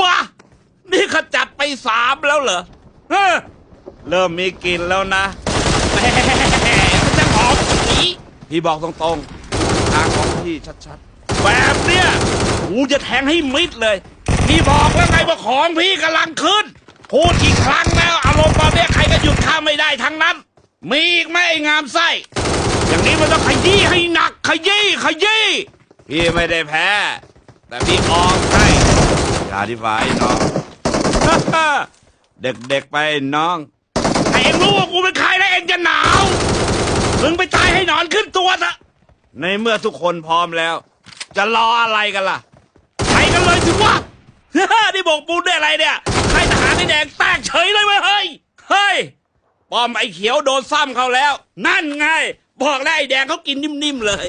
บ้า นี่ขจัดไปสามแล้วเหรอเฮ้อเริ่มมีกลิ่นแล้วนะแหมมันจะหอมสีพี่บอกตรงๆ ทางของพี่ชัดๆ แบบเนี้ยกูจะแทงให้มิดเลย พี่บอกแล้วไงว่าของพี่กำลังขึ้น พูดกี่ครั้งแล้วอารมณ์ตอนเนี้ยใครก็หยุดข้ามไม่ได้ทั้งนั้น มีอีกไหมไอ้งามไส้ อย่างนี้มันต้องขยี้ให้หนักขยี้ขยี้ พี่ไม่ได้แพ้ แต่พี่ออกให้ อย่าที่ฝ่ายน้อง เด็กๆไปน้อง ให้เองรู้ว่ากูเป็นใครแล้วเองจะหนาว มึงไปตายให้หนอนขึ้นตัวซะ ในเมื่อทุกคนพร้อมแล้ว จะรออะไรกันล่ะ ไปกันเลยสิวะ นี่บอกปูนได้อะไรเนี่ย ใครทหารไอ้แดงแตกเฉยเลยเว้ยเฮ้ย เฮ้ย ป้อมไอ้เขียวโดนซ้ำเขาแล้ว นั่นไง บอกแล้วไอ้แดงเขากินนิ่มๆเลย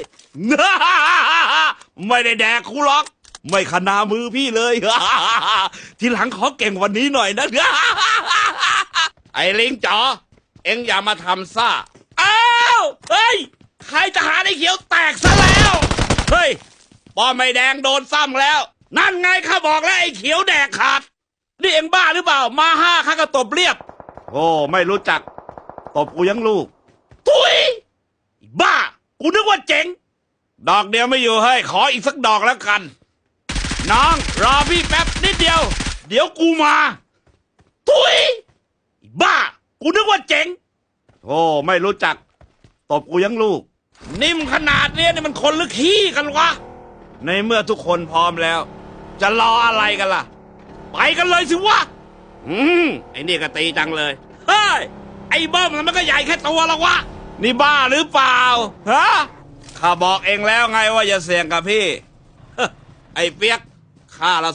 ไม่ได้แดกคูหรอก ไม่ขนามือพี่เลย ทีหลังขอเก่งกวันนี้หน่อยนะ ไอ้ลิงจ๋อ เอ็งอย่ามาทำซ่า อ้าว เฮ้ย ใครทหารไอ้เขียวแตกซะแล้ว เฮ้ย ป้อมไอ้แดงโดนซ้ำแล้ว นั่นไงข้าบอกแล้วไอ้เขียวแดกขาด นี่เอ็งบ้าหรือเปล่า มาห้าข้าก็ตบเรียบ โอ้ไม่รู้จัก ตบกูยังลูก ทุยไอ้บ้า กูนึกว่าเจ๋ง ดอกเดียวไม่อยู่เฮ้ยขออีกสักดอกแล้วกัน น้องรอพี่แป๊บนิดเดียว เดี๋ยวกูมา ทุยไอ้บ้า กูนึกว่าเจ๋ง โอ้ไม่รู้จัก ตบกูยังลูก นิ่มขนาดเนี้ยนี่มันคนหรือขี้กันวะ ในเมื่อทุกคนพร้อมแล้ว จะรออะไรกันล่ะ ไปกันเลยสิวะ อืมไอ้นี่ก็ตีจังเลย เฮ้ย ไอ้เบิ้มมันก็ใหญ่แค่ตัวละวะ นี่บ้าหรือเปล่า ฮะ ข้าบอกเองแล้วไงว่าอย่าเสี่ยงกับพี่ ไอ้เปียก ข้าละ